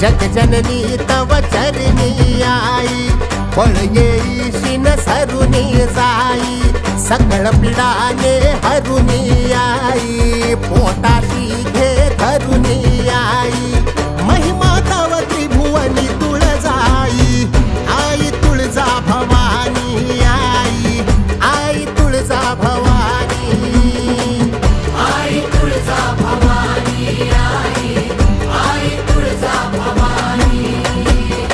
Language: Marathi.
जगजननी तव चरणी आई फळ येईशी न सरुणी जाई सगळ पिडाने हरुणी